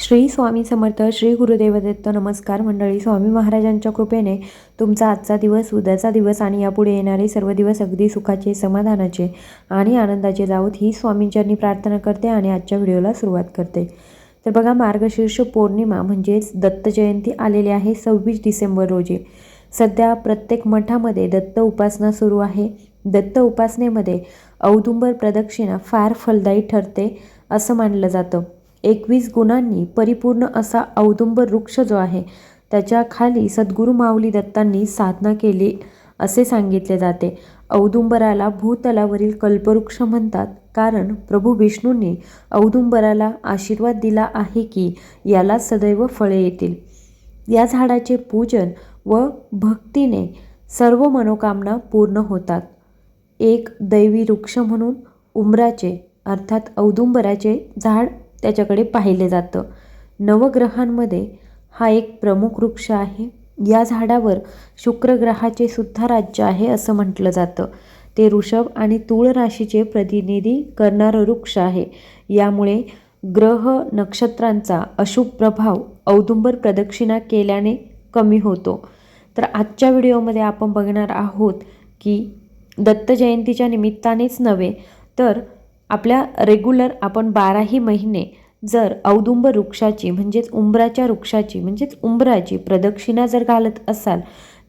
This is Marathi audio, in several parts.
श्री स्वामी समर्थ श्री गुरुदेव दत्त नमस्कार मंडळी स्वामी महाराजांच्या कृपेने तुमचा आजचा दिवस उद्याचा दिवस आणि यापुढे येणारे सर्व दिवस अगदी सुखाचे समाधानाचे आणि आनंदाचे जावोत ही स्वामींच्यांनी प्रार्थना करते आणि आजच्या व्हिडिओला सुरुवात करते. तर बघा मार्गशीर्ष पौर्णिमा म्हणजेच दत्त जयंती आलेली आहे सव्वीस डिसेंबर रोजी. सध्या प्रत्येक मठामध्ये दत्त उपासना सुरू आहे. दत्त उपासनेमध्ये औदुंबर प्रदक्षिणा फार फलदायी ठरते असं मानलं जातं. एकवीस गुणांनी परिपूर्ण असा औदुंबर वृक्ष जो आहे त्याच्याखाली सद्गुरू माऊली दत्तांनी साधना केली असे सांगितले जाते. औदुंबराला भूतलावरील कल्पवृक्ष म्हणतात. कारण प्रभू विष्णूंनी औदुंबराला आशीर्वाद दिला आहे की याला सदैव फळे येतील. या झाडाचे पूजन व भक्तीने सर्व मनोकामना पूर्ण होतात. एक दैवी वृक्ष म्हणून उमराचे अर्थात औदुंबराचे झाड त्याच्याकडे पाहिले जातं. नवग्रहांमध्ये हा एक प्रमुख वृक्ष आहे. या झाडावर शुक्र ग्रहाचे सुद्धा राज्य आहे असं म्हटलं जातं. ते ऋषभ आणि तूळ राशीचे प्रतिनिधी करणारं वृक्ष आहे. यामुळे ग्रह नक्षत्रांचा अशुभ प्रभाव औदुंबर प्रदक्षिणा केल्याने कमी होतो. तर आजच्या व्हिडिओमध्ये आपण बघणार आहोत की दत्त जयंतीच्या निमित्तानेच नव्हे तर आपल्या रेग्युलर आपण बाराही महिने जर औदुंब वृक्षाची म्हणजेच उंबराच्या वृक्षाची म्हणजेच उंबराची प्रदक्षिणा जर घालत असाल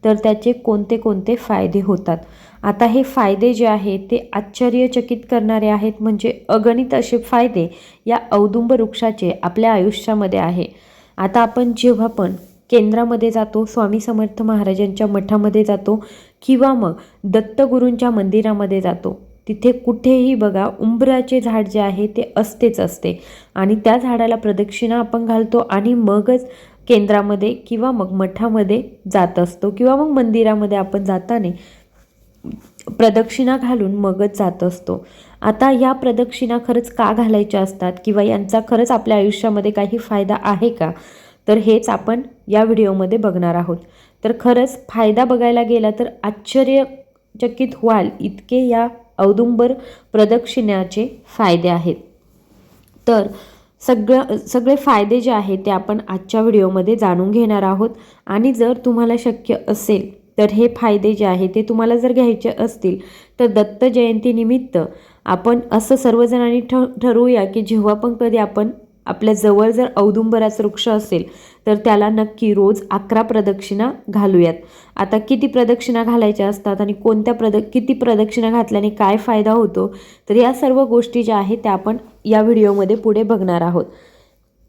तर त्याचे कोणते कोणते फायदे होतात? आता हे फायदे जे आहेत ते आश्चर्यचकित करणारे आहेत. म्हणजे अगणित असे फायदे या औदुंब वृक्षाचे आपल्या आयुष्यामध्ये आहे. आता आपण जेव्हा पण केंद्रामध्ये जातो स्वामी समर्थ महाराजांच्या मठामध्ये जातो किंवा मग दत्तगुरूंच्या मंदिरामध्ये जातो तिथे कुठेही बघा उंबराचे झाड जे आहे ते असतेच असते. आणि त्या झाडाला प्रदक्षिणा आपण घालतो आणि मगच केंद्रामध्ये किंवा मग मठामध्ये जात असतो किंवा मग मंदिरामध्ये आपण जाताना प्रदक्षिणा घालून मगच जात असतो. आता या प्रदक्षिणा खरंच का घालायच्या असतात किंवा यांचा खरंच आपल्या आयुष्यामध्ये काही फायदा आहे का? तर हेच आपण या व्हिडिओमध्ये बघणार आहोत. तर खरंच फायदा बघायला गेला तर आश्चर्यचकित व्हाल इतके या औदुंबर प्रदक्षिणाचे फायदे आहेत. तर सगळं सगळे फायदे जे आहेत ते आपण आजच्या व्हिडिओमध्ये जाणून घेणार आहोत. आणि जर तुम्हाला शक्य असेल तर हे फायदे जे आहे ते तुम्हाला जर घ्यायचे असतील तर दत्त जयंतीनिमित्त आपण असं सर्वजणांनी ठ ठरवूया की जेव्हा पण कधी आपण आपल्या जवळ जर औदुंबराचं वृक्ष असेल तर त्याला नक्की रोज अकरा प्रदक्षिणा घालूयात. आता किती प्रदक्षिणा घालायच्या असतात आणि कोणत्या प्रद किती प्रदक्षिणा घातल्याने काय फायदा होतो? तर या सर्व गोष्टी ज्या आहेत त्या आपण या व्हिडिओमध्ये पुढे बघणार आहोत.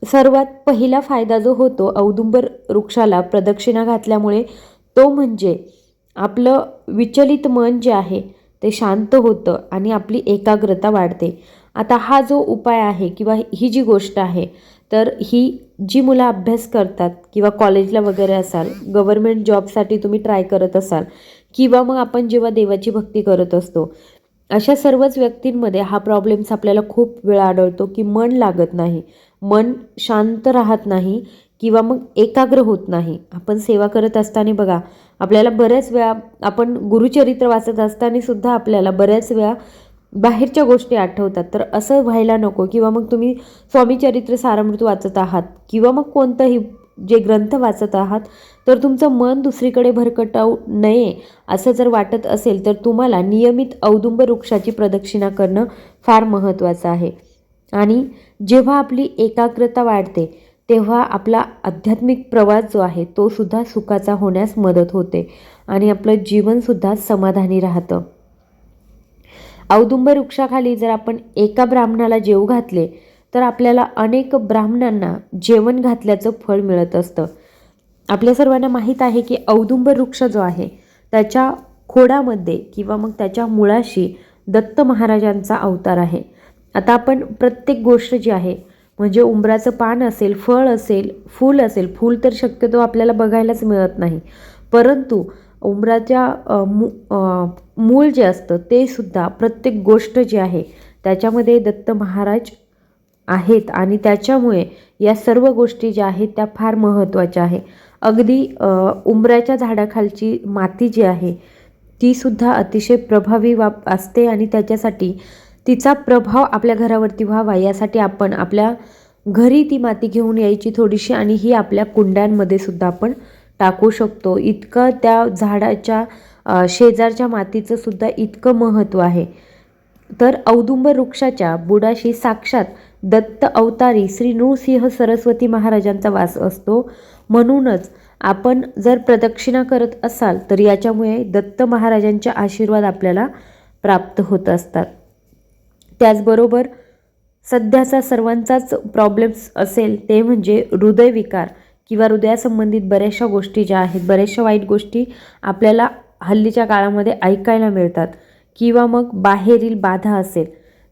सर्वात पहिला फायदा जो होतो औदुंबर वृक्षाला प्रदक्षिणा घातल्यामुळे तो म्हणजे आपलं विचलित मन जे आहे ते शांत होतं आणि आपली एकाग्रता वाढते. आता हा जो उपाय आहे किंवा ही जी गोष्ट आहे तर ही जी मुलं अभ्यास करतात किंवा कॉलेजला वगैरे असाल गव्हर्मेंट जॉबसाठी तुम्ही ट्राय करत असाल किंवा मग आपण जेव्हा देवाची भक्ती करत असतो अशा सर्वच व्यक्तींमध्ये हा प्रॉब्लेम्स आपल्याला खूप वेळा आढळतो की मन लागत नाही. मन शांत राहत नाही किंवा मग एकाग्र होत नाही. आपण सेवा करत असताना बघा आपल्याला बऱ्याच वेळा आपण गुरुचरित्र वाचत असताना सुद्धा आपल्याला बऱ्याच वेळा बाहेरच्या गोष्टी आठवतात. तर असं व्हायला नको किंवा मग तुम्ही स्वामीचरित्र सारामृत वाचत आहात किंवा मग कोणतंही जे ग्रंथ वाचत आहात तर तुमचं मन दुसरीकडे भरकटावू नये असं जर वाटत असेल तर तुम्हाला नियमित औदुंब वृक्षाची प्रदक्षिणा करणं फार महत्त्वाचं आहे. आणि जेव्हा आपली एकाग्रता वाढते तेव्हा आपला आध्यात्मिक प्रवास जो आहे तो सुद्धा सुखाचा होण्यास मदत होते आणि आपलं जीवनसुद्धा समाधानी राहतं. औदुंब वृक्षाखाली जर आपण एका ब्राह्मणाला जेव घातले तर आपल्याला अनेक ब्राह्मणांना जेवण घातल्याचं फळ मिळत असतं. आपल्या सर्वांना माहीत आहे की औदुंब वृक्ष जो आहे त्याच्या खोडामध्ये किंवा मग त्याच्या मुळाशी दत्त महाराजांचा अवतार आहे. आता आपण प्रत्येक गोष्ट जी आहे म्हणजे उंबराचं पान असेल फळ असेल फूल असेल फूल तर शक्यतो आपल्याला बघायलाच मिळत नाही. परंतु उंबराच्या मू मूळ जे असतं ते सुद्धा प्रत्येक गोष्ट जी आहे त्याच्यामध्ये दत्त महाराज आहेत. आणि त्याच्यामुळे या सर्व गोष्टी ज्या आहेत त्या फार महत्त्वाच्या आहे. अगदी उंबराच्या झाडाखालची माती जी आहे तीसुद्धा अतिशय प्रभावी वाप असते. आणि त्याच्यासाठी तिचा प्रभाव आपल्या घरावरती व्हावा यासाठी आपण आपल्या घरी ती माती घेऊन यायची थोडीशी. आणि ही आपल्या कुंड्यांमध्ये सुद्धा आपण टाकू शकतो. इतकं त्या झाडाच्या शेजारच्या मातीचं सुद्धा इतकं महत्त्व आहे. तर औदुंबर वृक्षाच्या बुडाशी साक्षात दत्त अवतारी श्री नृसिंह सरस्वती महाराजांचा वास असतो. म्हणूनच आपण जर प्रदक्षिणा करत असाल तर याच्यामुळे दत्त महाराजांचे आशीर्वाद आपल्याला प्राप्त होत असतात. त्याचबरोबर सध्याचा सर्वांचाच प्रॉब्लेम्स असेल ते म्हणजे हृदयविकार. किंवा हृदयासंबंधित बऱ्याचशा गोष्टी ज्या आहेत बऱ्याचशा वाईट गोष्टी आपल्याला हल्लीच्या काळामध्ये ऐकायला मिळतात किंवा मग बाहेरील बाधा असेल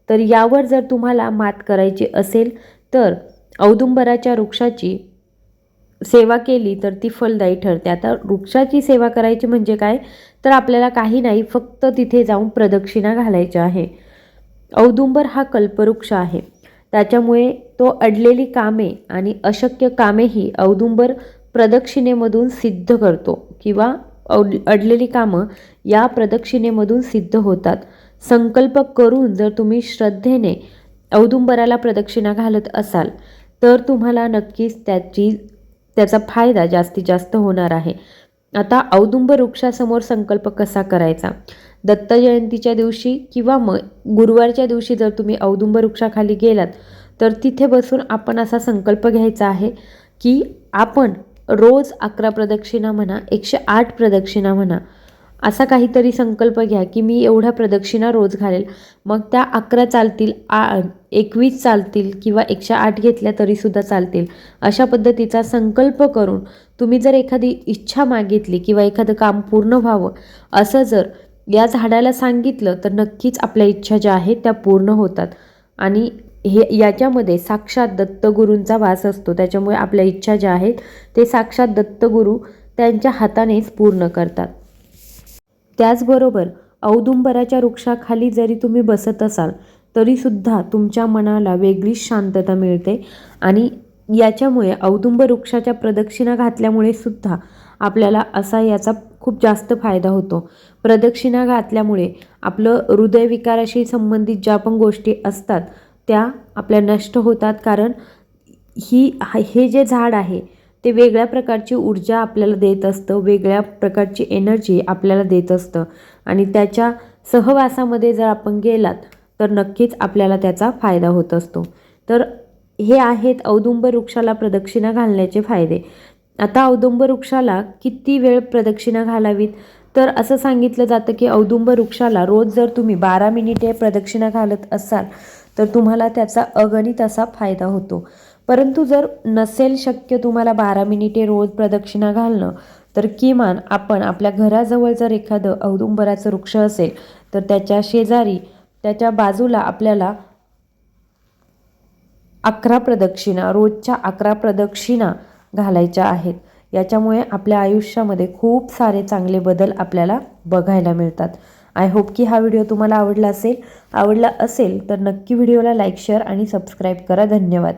तर यावर जर तुम्हाला मात करायची असेल तर औदुंबराच्या वृक्षाची सेवा केली तर ती फलदायी ठरते. आता वृक्षाची सेवा करायची म्हणजे काय? तर आपल्याला काही नाही फक्त तिथे जाऊन प्रदक्षिणा घालायच्या आहे. औदुंबर हा कल्पवृक्ष आहे. त्याच्यामुळे तो अडलेली कामे आणि अशक्य कामेही औदुंबर प्रदक्षिणेमधून सिद्ध करतो किंवा अड अडलेली कामं या प्रदक्षिणेमधून सिद्ध होतात. संकल्प करून जर तुम्ही श्रद्धेने औदुंबराला प्रदक्षिणा घालत असाल तर तुम्हाला नक्कीच त्याची त्याचा फायदा जास्तीत जास्त होणार आहे. आता औदुंबर वृक्षासमोर संकल्प कसा करायचा? दत्त जयंतीच्या दिवशी किंवा मग गुरुवारच्या दिवशी जर तुम्ही औदुंब वृक्षाखाली गेलात तर तिथे बसून आपण असा संकल्प घ्यायचा आहे की आपण रोज अकरा प्रदक्षिणा म्हणा एकशे आठ प्रदक्षिणा म्हणा असा काहीतरी संकल्प घ्या की मी एवढ्या प्रदक्षिणा रोज घालेल. मग त्या अकरा चालतील आ एकवीस चालतील किंवा एकशे आठ घेतल्या तरीसुद्धा चालतील. अशा पद्धतीचा संकल्प करून तुम्ही जर एखादी इच्छा मागितली किंवा एखादं काम पूर्ण व्हावं असं जर या झाडाला सांगितलं तर नक्कीच आपल्या इच्छा ज्या आहेत त्या पूर्ण होतात. आणि हे याच्यामध्ये साक्षात दत्तगुरूंचा वास असतो. त्याच्यामुळे आपल्या इच्छा ज्या आहेत ते साक्षात दत्तगुरू त्यांच्या हातानेच पूर्ण करतात. त्याचबरोबर औदुंबराच्या वृक्षाखाली जरी तुम्ही बसत असाल तरीसुद्धा तुमच्या मनाला वेगळीच शांतता मिळते. आणि याच्यामुळे औदुंबर वृक्षाच्या प्रदक्षिणा घातल्यामुळे सुद्धा आपल्याला असा याचा खूप जास्त फायदा होतो. प्रदक्षिणा घातल्यामुळे आपलं हृदयविकाराशी संबंधित ज्या पण गोष्टी असतात त्या आपल्या नष्ट होतात. कारण ही हे जे झाड आहे ते वेगळ्या प्रकारची ऊर्जा आपल्याला देत असतं वेगळ्या प्रकारची एनर्जी आपल्याला देत असतं. आणि त्याच्या सहवासामध्ये जर आपण गेलात तर नक्कीच आपल्याला त्याचा फायदा होत असतो. तर हे आहेत औदुंबर वृक्षाला प्रदक्षिणा घालण्याचे फायदे. आता औदुंब वृक्षाला किती वेळ प्रदक्षिणा घालावीत? तर असं सांगितलं जातं की औदुंब वृक्षाला रोज जर तुम्ही बारा मिनिटे प्रदक्षिणा घालत असाल तर तुम्हाला त्याचा अगणित असा फायदा होतो. परंतु जर नसेल शक्य तुम्हाला बारा मिनिटे रोज प्रदक्षिणा घालणं तर किमान आपण आपल्या घराजवळ जर एखादं औदुंबराचं वृक्ष असेल तर त्याच्या शेजारी त्याच्या बाजूला आपल्याला अकरा प्रदक्षिणा रोजच्या अकरा प्रदक्षिणा घालायच्या आहेत. याच्यामुळे आपल्या आयुष्यामध्ये खूप सारे चांगले बदल आपल्याला बघायला मिळतात. आय होप की हा व्हिडिओ तुम्हाला आवडला असेल. आवडला असेल तर नक्की व्हिडिओला लाईक शेअर आणि सबस्क्राईब करा. धन्यवाद.